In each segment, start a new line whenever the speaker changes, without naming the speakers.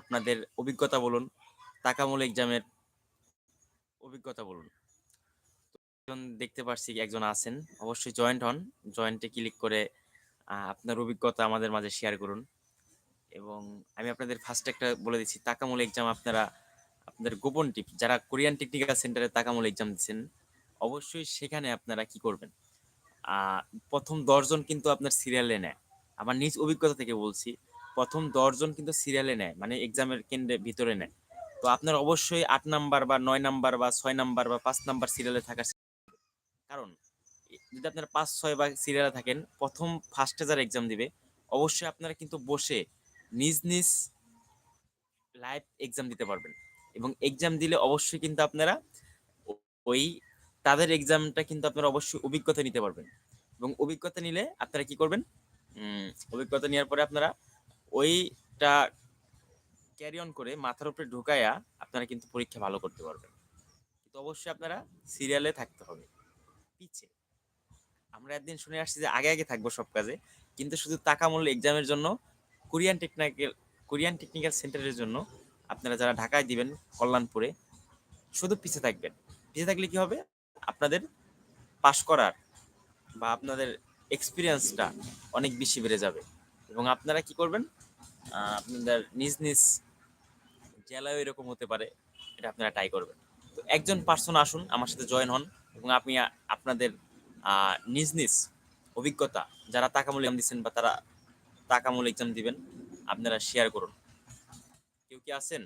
আপনাদের অভিজ্ঞতা বলুন, তাকামূল এক্সামের অভিজ্ঞতা বলুন। দেখতে পারছি, একজন আছেন, অবশ্যই জয়েন্ট হন, জয়েন্টে ক্লিক করে আপনার অভিজ্ঞতা আমাদের মাঝে শেয়ার করুন। এবং আমি আপনাদের ফার্স্ট একটা বলে দিচ্ছি, তাকামূল এক্সাম আপনারা, আপনাদের গোপন টিপ, যারা কোরিয়ান টেকনিক্যাল সেন্টারে তাকামূল এক্সাম দিচ্ছেন, অবশ্যই সেখানে আপনারা কি করবেন? প্রথম দশজন কিন্তু আপনার সিরিয়ালে নেয়। আমার নিজ অভিজ্ঞতা থেকে বলছি প্রথম দশজন কিন্তু সিরিয়ালে নেয় মানে এক্সামের কেন্দ্রে ভিতরে নেয়। তো আপনার অবশ্যই আট নাম্বার বা নয় নাম্বার বা ছয় নাম্বার বা পাঁচ নাম্বার সিরিয়ালে থাকার কারণ, যদি আপনারা পাঁচ, ছয় বা সিরিয়ালে থাকেন, প্রথম ফার্স্টে যারা এক্সাম দিবে, অবশ্যই আপনারা কিন্তু বসে নিজ নিজ লাইভ এক্সাম দিতে পারবেন। এবং এক্সাম দিলে অবশ্যই কিন্তু আপনারা ওই তাদের এক্সামটা কিন্তু আপনারা অবশ্যই অভিজ্ঞতা নিতে পারবেন। এবং অভিজ্ঞতা নিলে আপনারা কি করবেন? অভিজ্ঞতা নেওয়ার পরে আপনারা ওইটা ক্যারি অন করে মাথার উপরে ঢুকায়া আপনারা কিন্তু পরীক্ষা ভালো করতে পারবেন। কিন্তু অবশ্যই আপনারা সিরিয়ালে থাকতে হবে। পিছে। আমরা একদিন শুনে আসছি যে আগে আগে থাকব সব কাজে। কিন্তু শুধু তাকামূল্য এক্সামের জন্য কোরিয়ান টেকনিক্যাল কোরিয়ান টেকনিক্যাল সেন্টারের জন্য আপনারা যারা ঢাকায় দিবেন, কল্যাণপুরে, শুধু পিছে থাকবেন। পিছে থাকলে কি হবে? আপনাদের পাশ করার বা আপনাদের এক্সপিরিয়েন্সটা অনেক বেশি বেড়ে যাবে। এবং আপনারা কি করবেন? আপনাদের নিজ নিজ জেলায় এরকম হতে পারে, এটা আপনারা ট্রাই করবেন। তো একজন পার্সন আসুন, আমার সাথে জয়েন হন, এবং আপনি, আপনাদের নিজ নিজ অভিজ্ঞতা, যারা তাকামূল এক্সাম দিচ্ছেন বা তারা তাকামূল এক্সাম দিবেন, আপনারা শেয়ার করুন। কেউ কি আছেন?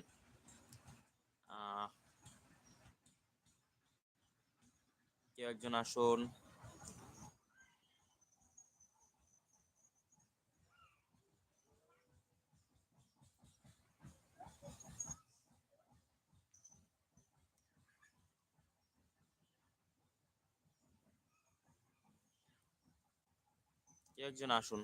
কেউ একজন আসুন। একজন আসুন।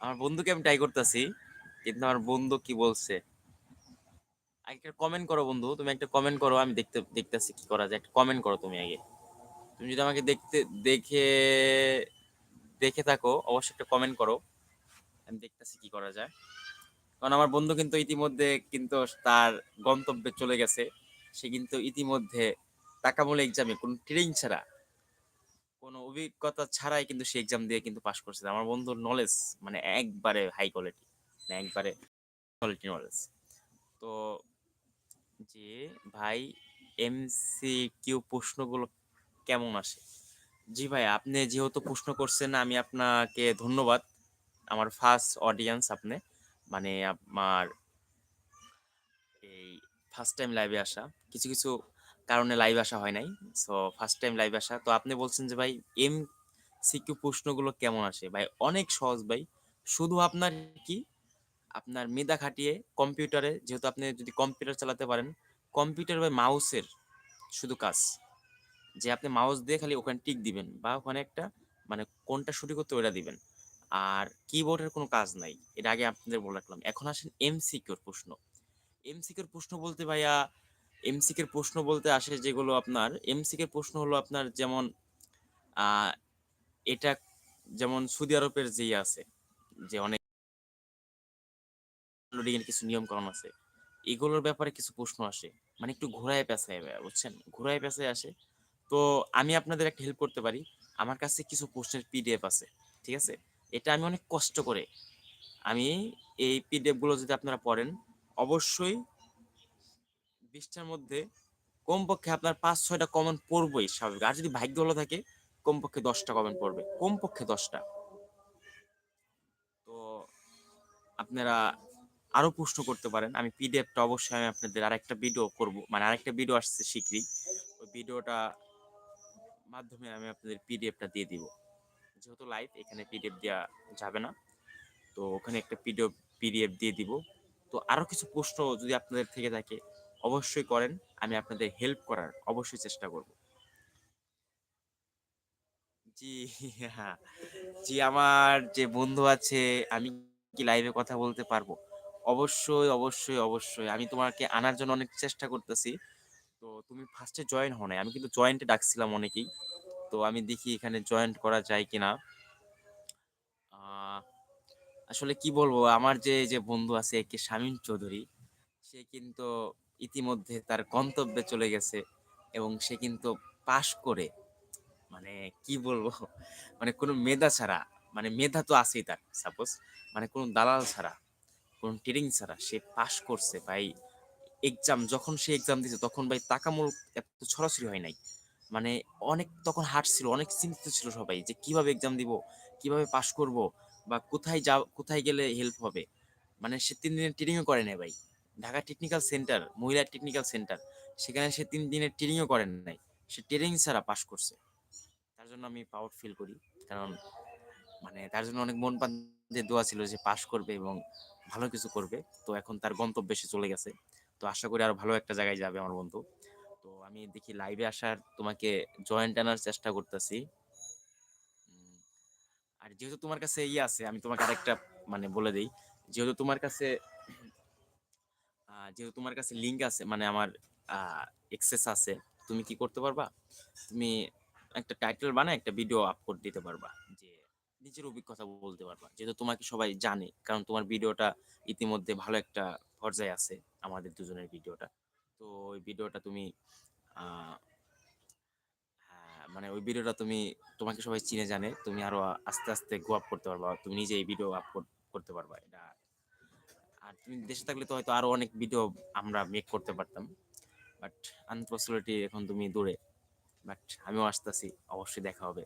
আমার বন্ধুকে আমি ট্রাই করতেছি, কিন্তু আমার বন্ধু কি বলছে? একটা কমেন্ট করো বন্ধু, তুমি একটা কমেন্ট করো, আমি দেখতে, দেখতেছি কি করা যায়। একটা কমেন্ট করো তুমি আগে। তুমি যদি আমাকে দেখতে, দেখে দেখে থাকো, অবশ্যই একটা কমেন্ট করো। আমি দেখতেছি কি করা যায়। কারণ আমার বন্ধু কিন্তু ইতিমধ্যে কিন্তু তার গন্তব্যে চলে গেছে। সে কিন্তু ইতিমধ্যে টাকামূল্য এক্সামে কোনো ট্রেনিং ছাড়া, কোনো অভিজ্ঞতা ছাড়াই কিন্তু সে এক্সাম দিয়ে কিন্তু পাশ করছে। আমার বন্ধুর নলেজ মানে একবারে হাই কোয়ালিটি মানে একবারে কোয়ালিটি নলেজ তো যে ভাই এমসি কিউ প্রশ্নগুলো কেমন আসে? জি ভাই, আপনি যেহেতু প্রশ্ন করছেন, আমি আপনাকে ধন্যবাদ। আমার ফার্স্ট অডিয়েন্স আপনি মানে আমার এই ফার্স্ট টাইম লাইভে আসা। কিছু কিছু কারণে লাইভ আসা হয় নাই। সো ফার্স্ট টাইম লাইভ আসা। তো আপনি বলছেন যে, ভাই এম সিকিউ প্রশ্নগুলো কেমন আসে? ভাই, অনেক সহজ ভাই। শুধু আপনার কি? আপনার মেধা খাটিয়ে কম্পিউটারে যেহেতু আপনি যদি কম্পিউটার চালাতে পারেন কম্পিউটার বা মাউসের শুধু কাজ। যে আপনি মাউস দিয়ে খালি ওখানে টিক দিবেন বা ওখানে একটা মানে কোনটা শুরু করতে ওটা দিবেন। আর কিবোর্ডের কোনো কাজ নাই। এর আগে আপনাদের বলে রাখলাম। এখন আসেন এমসিকিউর প্রশ্ন। এমসিকিউর প্রশ্ন বলতে, ভাইয়া এমসিকিউর প্রশ্ন বলতে আসে যেগুলো আপনার এমসিকিউর প্রশ্ন হলো আপনার যেমন এটা যেমন সৌদি আরবের যেই আছে, যে অনেক লোডিং এর কিছু নিয়ম কানুন আছে, এগুলোর ব্যাপারে কিছু প্রশ্ন আসে। মানে একটু ঘোরায় পেঁচায়, বুঝছেন? ঘোরায় পেঁচায় আসে। তো আমি আপনাদের একটা হেল্প করতে পারি। আমার কাছে কিছু প্রশ্নের পিডিএফ আছে, ঠিক আছে? এটা আমি অনেক কষ্ট করে, আমি এই পিডিএফগুলো যদি আপনারা পড়েন, অবশ্যই বিশটার মধ্যে কমপক্ষে আপনার পাঁচ, ছয়টা কমন পড়বই স্বাভাবিক। আর যদি ভাগ্য ভালো থাকে, কমপক্ষে দশটা কমন পড়বে। কমপক্ষে দশটা। তো আপনারা আরও প্রশ্ন করতে পারেন। আমি পিডিএফটা অবশ্যই আমি আপনাদের আরেকটা ভিডিও করব। মানে আরেকটা ভিডিও আসছে শীঘ্রই। ওই ভিডিওটা মাধ্যমে আমি আপনাদের পিডিএফটা দিয়ে দিব। যেহেতু লাইভ এখানে পিডিএফ দেওয়া যাবে না। তো ওখানে একটা পিডিএফ পিডিএফ দিয়ে দিব। তো আরও কিছু প্রশ্ন যদি আপনাদের থেকে থাকে অবশ্যই করেন, আমি আপনাদের হেল্প করার অবশ্যই চেষ্টা করব। জি হ্যাঁ। জি, আমার যে বন্ধু আছে, আমি কি লাইভে কথা বলতে পারব? অবশ্যই অবশ্যই অবশ্যই। আমি তোমাকে আনার জন্য অনেক চেষ্টা করতেছি। তো তুমি ফার্স্টে জয়েন হও নাই। আমি কিন্তু জয়েন্টে ডাকছিলাম অনেকেই। তো আমি দেখি এখানে জয়েন্ট করা যায় কিনা। আসলে কি বলব? আমার যে যে বন্ধু আছে কে শামীম চৌধুরী, সে কিন্তু ইতিমধ্যে তার গন্তব্যে চলে গেছে এবং সে কিন্তু পাশ করে মানে কি বলব মানে কোনো মেধা ছাড়া মানে মেধা তো আছেই তার সাপোজ মানে কোনো দালাল ছাড়া, কোনো ট্রেনিং ছাড়া সে পাশ করছে ভাই। এক্সাম যখন সে এক্সাম দিছে তখন ভাই তাকামূল এত ছড়াছড়ি হয় নাই। মানে অনেক তখন হার্ড ছিল অনেক চিন্তিত ছিল সবাই যে কীভাবে এক্সাম দিব, কীভাবে পাশ করব বা কোথায় যা কোথায় গেলে হেল্প হবে। মানে সে তিন দিনের ট্রেনিংও করে নেই ভাই। ঢাকা টেকনিক্যাল সেন্টার, মহিলা টেকনিক্যাল সেন্টার, সেখানে সে তিন দিনের ট্রেনিংও করেন নাই। সে ট্রেনিং ছাড়া পাশ করছে। তার জন্য আমি প্রাউড ফিল করি। কারণ মানে তার জন্য অনেক মন প্রাণ দিয়ে দোয়া ছিল যে পাশ করবে এবং ভালো কিছু করবে। তো এখন তার গন্তব্যে সে চলে গেছে। তো আশা করি আরও ভালো একটা জায়গায় যাবে আমার বন্ধু। তো আমি দেখি লাইভে আসার তোমাকে জয়েন্ট আনার চেষ্টা করতেছি। আর যেহেতু তোমার কাছে ইয়ে আছে, আমি তোমাকে আরেকটা মানে বলে দিই। যেহেতু তোমার কাছে যেহেতু তোমার কাছে লিংক আছে মানে আমার এক্সেস আছে তুমি কি করতে পারবা? তুমি একটা টাইটেল বানায় একটা ভিডিও আপলোড দিতে পারবা যে নিজের অভিজ্ঞতা বলতে পারবা যেহেতু তোমাকে সবাই জানে কারণ তোমার ভিডিওটা ইতিমধ্যে ভালো একটা পর্যায়ে আছে আমাদের দুজনের ভিডিওটা তো ওই ভিডিওটা তুমি হ্যাঁ, মানে ওই ভিডিওটা তুমি তোমাকে সবাই চিনে জানে তুমি আরও আস্তে আস্তে গ্রো আপ করতে পারবা তুমি নিজে এই ভিডিও আপলোড করতে পারবা এটা আর তুমি দেশে থাকলে তো হয়তো আরও অনেক ভিডিও আমরা মেক করতে পারতাম। বাট আনপসিবিলিটি এখন তুমি দূরে। বাট আমিও আসতেছি, অবশ্যই দেখা হবে।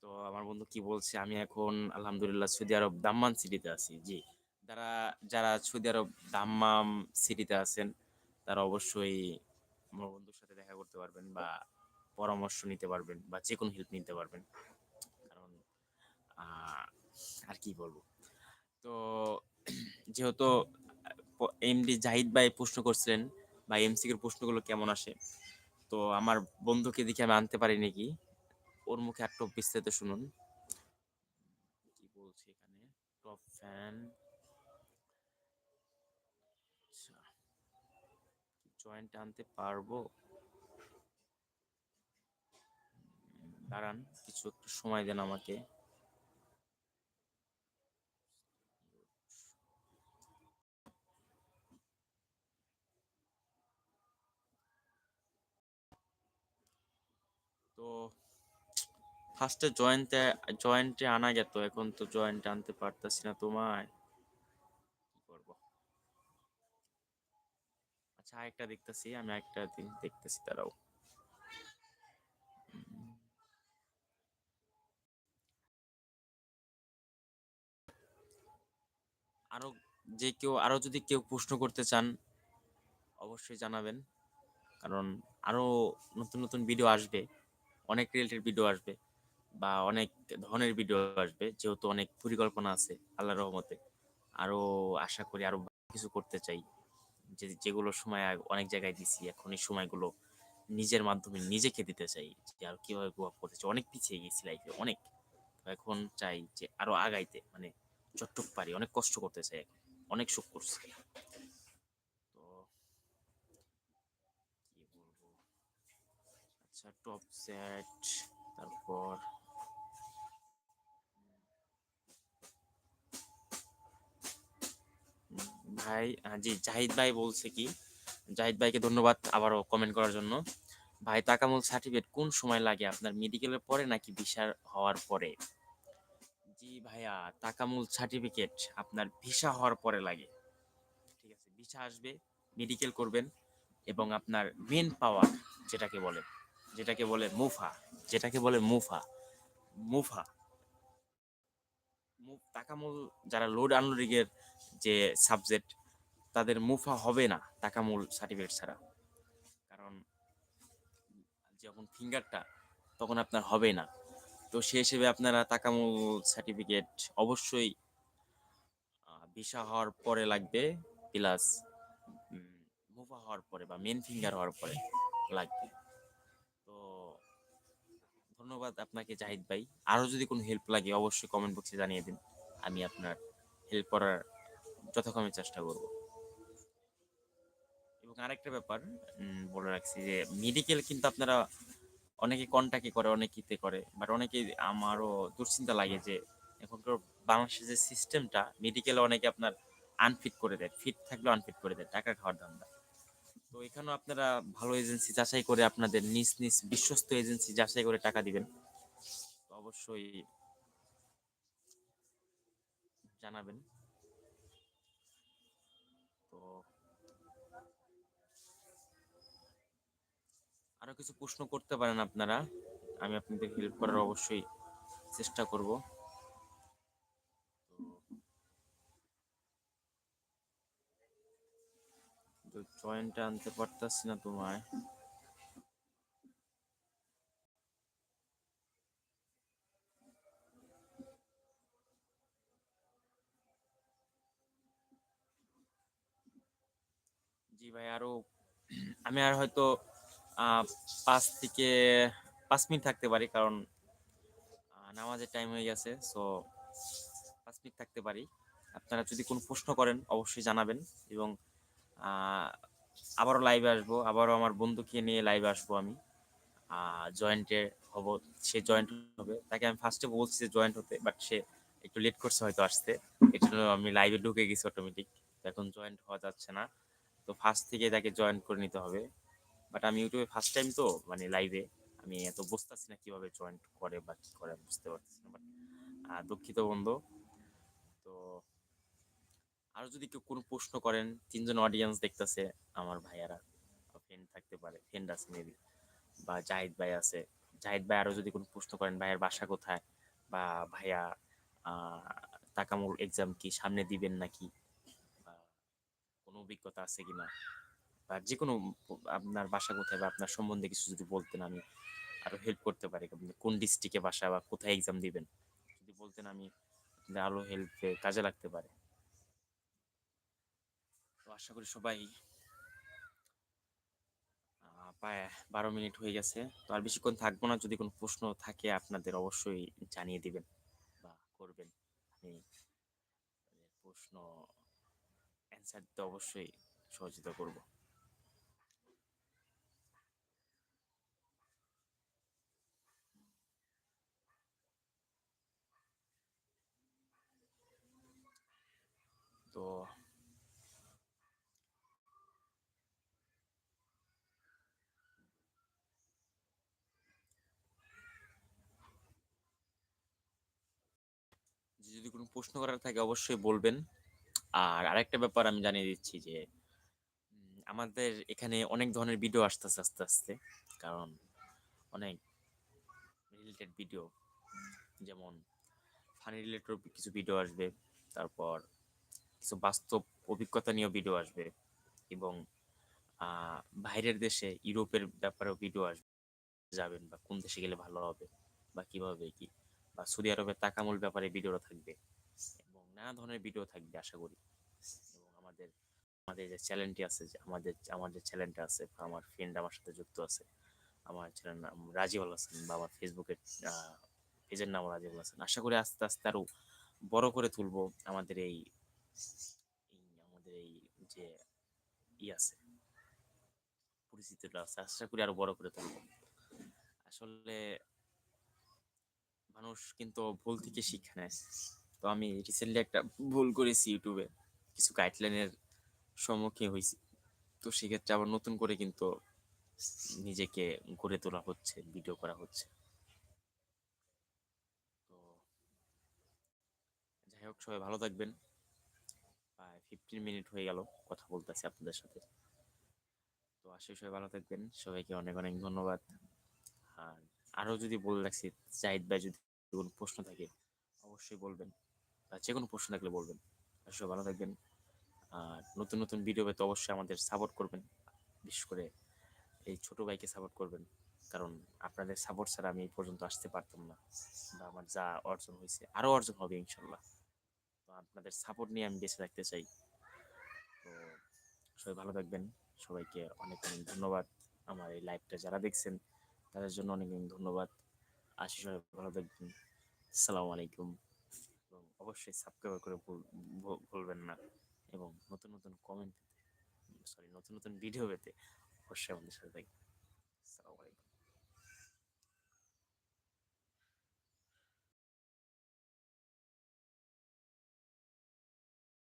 তো আমার বন্ধু কি বলছে, আমি এখন আলহামদুলিল্লাহ সৌদি আরব দাম্মাম সিটিতে আছি। জি। যারা যারা সৌদি আরব দাম্মাম সিটিতে আছেন, তারা অবশ্যই আমার বন্ধুর সাথে দেখা করতে পারবেন বা পরামর্শ নিতে পারবেন বা যে কোনো হেল্প নিতে পারবেন। কারণ আর কি বলব? তো যেহেতু এমডি জাহিদ ভাই প্রশ্ন করছিলেন, বা এমসিকের প্রশ্নগুলো কেমন আসে? তো আমার বন্ধুকে দেখে আমি আনতে পারি নাকি? ওর মুখে একটু বিস্তারিত শুনুন। কি বলছে এখানে? Top fan. জয়েন্ট আনতে পারব? দাঁড়ান, কিছু একটু সময় দেন আমাকে তো ফার্স্টে জয়েন্টে জয়েন্টে আনা গেত এখন তো জয়েন্টে আনতে পারতাছি না তোমায়। আচ্ছা আরেকটা দেখতেছি আমি একটা জিনিস দেখতেছি উম, আরও যে কেউ আরও যদি কেউ প্রশ্ন করতে চান অবশ্যই জানাবেন। কারণ আরও নতুন নতুন ভিডিও আসবে অনেক রিলেটেড ভিডিও আসবে। বা অনেক ধরনের ভিডিও আসবে, যেহেতু অনেক পরিকল্পনা আছে আল্লাহ রহমতে। আরও আশা করি আরও কিছু করতে চাই। যে, যেগুলো সময় অনেক জায়গায় দিছি, এখন এই সময়গুলো নিজের মাধ্যমে নিজেকে দিতে চাই, যে আর কীভাবে আপ করতে চাই। অনেক পিছিয়ে গেছি লাইফে অনেক। এখন চাই যে আরও আগাইতে মানে যতটুক পারি, অনেক কষ্ট করতে চাই অনেক সুখ করছি। তো আচ্ছা টপ সেট তারপর ভাই জি, জাহিদ ভাই বলছে কি, জাহিদ ভাইকে ধন্যবাদ আবারও কমেন্ট করার জন্য। ভাই, তাকামুল সার্টিফিকেট কোন সময় লাগে আপনার? মেডিকেলের পরে নাকি ভিসা হওয়ার পরে? জি ভাইয়া, তাকামুল সার্টিফিকেট আপনার ভিসা হওয়ার পরে লাগে। ঠিক আছে ভিসা আসবে মেডিকেল করবেন এবং আপনার মেন পাওয়ার যেটাকে বলে যেটাকে বলে মুফা, যেটাকে বলে মুফা মুফা। তাকামুল যারা লোড আনলোডিং এর যে সাবজেক্ট তাদের মুফা হবে না তাকামুল সার্টিফিকেট ছাড়া। কারণ যখন ফিঙ্গারটা তখন আপনার হবে না। তো সেই হিসেবে আপনারা তাকামুল সার্টিফিকেট অবশ্যই ভিসা হওয়ার পরে লাগবে প্লাস মুভা হওয়ার পরে বা মেন ফিঙ্গার হওয়ার পরে লাগবে। তো ধন্যবাদ আপনাকে জাহিদ ভাই। আরও যদি কোনো হেল্প লাগে, অবশ্যই কমেন্ট বক্সে জানিয়ে দিন। আমি আপনার হেল্প করার যথাক্রমে চেষ্টা করব। এবং আরেকটা ব্যাপার বলে রাখছি যে মেডিকেল কিন্তু আপনারা অনেকে কন্টাক্টে করে অনেকেতে করে বাট অনেকে আমারও দুশ্চিন্তা লাগে যে, এখনকার বাংলাদেশের যে সিস্টেমটা মেডিকেলে অনেকে আপনার আনফিট করে দেয়। ফিট থাকলেও আনফিট করে দেয় টাকা খাওয়ার ধান্দা। তো এখানেও আপনারা ভালো এজেন্সি যাচাই করে আপনাদের নিজ নিজ বিশ্বস্ত এজেন্সি যাচাই করে টাকা দিবেন। অবশ্যই জানাবেন। আরও কিছু প্রশ্ন করতে পারেন আপনারা। আমি আপনাদের হেল্প করার অবশ্যই চেষ্টা করব। তো জয়েন্টটা আনতে পারতাছি না তোমায়। জি ভাই, আরও আমি আর হয়তো পাঁচ থেকে পাঁচ মিনিট থাকতে পারি, কারণ নামাজের টাইম হয়ে গেছে সো পাঁচ মিনিট থাকতে পারি। আপনারা যদি কোনো প্রশ্ন করেন, অবশ্যই জানাবেন এবং আবারও লাইভে আসব, আবারও আমার বন্ধুকে নিয়ে লাইভে আসব আমি। জয়েন্টে হব, সে জয়েন্ট হবে। তাকে আমি ফার্স্টে বলছি যে জয়েন্ট হতে বাট সে একটু লেট করছে হয়তো আসতে। এর জন্য আমি লাইভে ঢুকে গেছি অটোমেটিক এখন জয়েন্ট হওয়া যাচ্ছে না। তো ফার্স্ট থেকে তাকে জয়েন করে নিতে হবে। বাট আমি ইউটিউবে ফার্স্ট টাইম তো মানে লাইভে আমি এত বুঝতেছি না কীভাবে জয়েন করে বা কি করে, বুঝতে পারছি না বাট দুঃখিত বন্ধু। তো, আরও যদি কেউ কোনো প্রশ্ন করেন, তিনজন অডিয়েন্স দেখতেছে আমার ভাইয়ারা ফ্রেন্ড থাকতে পারে ফ্রেন্ড আছে মেবি বা জাহিদ ভাই আছে। জাহিদ ভাই আরও যদি কোনো প্রশ্ন করেন, ভাইয়ের বাসা কোথায়? বা ভাইয়া তাকামুল এক্সাম কি, সামনে দিবেন নাকি? বা কোনো অভিজ্ঞতা আছে কিনা? বা যে কোনো আপনার বাসা কোথায় বা আপনার সম্বন্ধে কিছু যদি বলতেন আমি আরও হেল্প করতে পারি। কোন ডিস্ট্রিক্টে বাসা বা কোথায় এক্সাম দিবেন? যদি বলতেন আমি আরও হেল্পে কাজে লাগতে পারে। তো আশা করি সবাই প্রায় বারো মিনিট হয়ে গেছে। তো আর বেশিক্ষণ থাকব না। যদি কোনো প্রশ্ন থাকে আপনাদের অবশ্যই জানিয়ে দিবেন বা করবেন। আমি প্রশ্ন অ্যান্সার দিতে অবশ্যই সহযোগিতা করব। তো যদি কোনো প্রশ্ন করার থাকে অবশ্যই বলবেন। আর আরেকটা ব্যাপার আমি জানিয়ে দিচ্ছি যে আমাদের এখানে অনেক ধরনের ভিডিও আসতেছে আস্তে আস্তে। কারণ অনেক রিলেটেড ভিডিও যেমন ফানি রিলেটেড কিছু ভিডিও আসবে, তারপর কিছু বাস্তব অভিজ্ঞতা নিয়েও ভিডিও আসবে এবং বাইরের দেশে ইউরোপের ব্যাপারেও ভিডিও আসবে যাবেন বা কোন দেশে গেলে ভালো হবে বা কীভাবে কি, বা সৌদি আরবের তাকামুল ব্যাপারে ভিডিও থাকবে এবং নানা ধরনের ভিডিও থাকবে আশা করি। এবং আমাদের আমাদের যে চ্যানেলটি আছে, যে আমাদের আমার যে চ্যানেলটা আছে আমার ফ্রেন্ড আমার সাথে যুক্ত আছে, আমার চ্যানেল নাম রাজিউল হাসান বা আমার ফেসবুকের পেজের নাম রাজিউল হাসান। আশা করি আস্তে আস্তে আরও বড় করে তুলবো আমাদের এই আমাদের এই যে ই আছে পরিচিতিটা আছে আশা করি আরও বড় করে তুলবো। আসলে মানুষ কিন্তু ভুল থেকে শিক্ষা নেয়। তো আমি রিসেন্টলি একটা ভুল করেছি ইউটিউবে। কিছু গাইডলাইনের সম্মুখীন হয়েছি। তো সেক্ষেত্রে আবার নতুন করে কিন্তু নিজেকে গড়ে তোলা হচ্ছে ভিডিও করা হচ্ছে। তো যাই হোক, সবাই ভালো থাকবেন। ফিফটিন মিনিট হয়ে গেল কথা বলতেছি আপনাদের সাথে। তো আসলে সবাই ভালো থাকবেন। সবাইকে অনেক অনেক ধন্যবাদ। আর আরও যদি বলে রাখছি জাহিদ ভাই যদি কোনো প্রশ্ন থাকে, অবশ্যই বলবেন। বা যে কোনো প্রশ্ন থাকলে বলবেন। সবাই ভালো থাকবেন। আর নতুন নতুন ভিডিও পেতে অবশ্যই আমাদের সাপোর্ট করবেন। বিশেষ করে এই ছোট ভাইকে সাপোর্ট করবেন। কারণ আপনাদের সাপোর্ট ছাড়া আমি এই পর্যন্ত আসতে পারতাম না। বা আমার যা অর্জন হয়েছে, আরও অর্জন হবে ইনশাল্লাহ। আপনাদের সাপোর্ট নিয়ে আমি বেঁচে থাকতে চাই। তো সবাই ভালো থাকবেন। সবাইকে অনেক অনেক ধন্যবাদ। আমার এই লাইভটা যারা দেখছেন, তাদের জন্য অনেক অনেক ধন্যবাদ। আশিস সবাই ভালো থাকবেন। আসসালামু আলাইকুম। এবং অবশ্যই সাবস্ক্রাইব করে ভুলবেন না। এবং নতুন নতুন কমেন্ট সরি নতুন নতুন ভিডিও পেতে অবশ্যই আমাদের সাথে থাকবেন।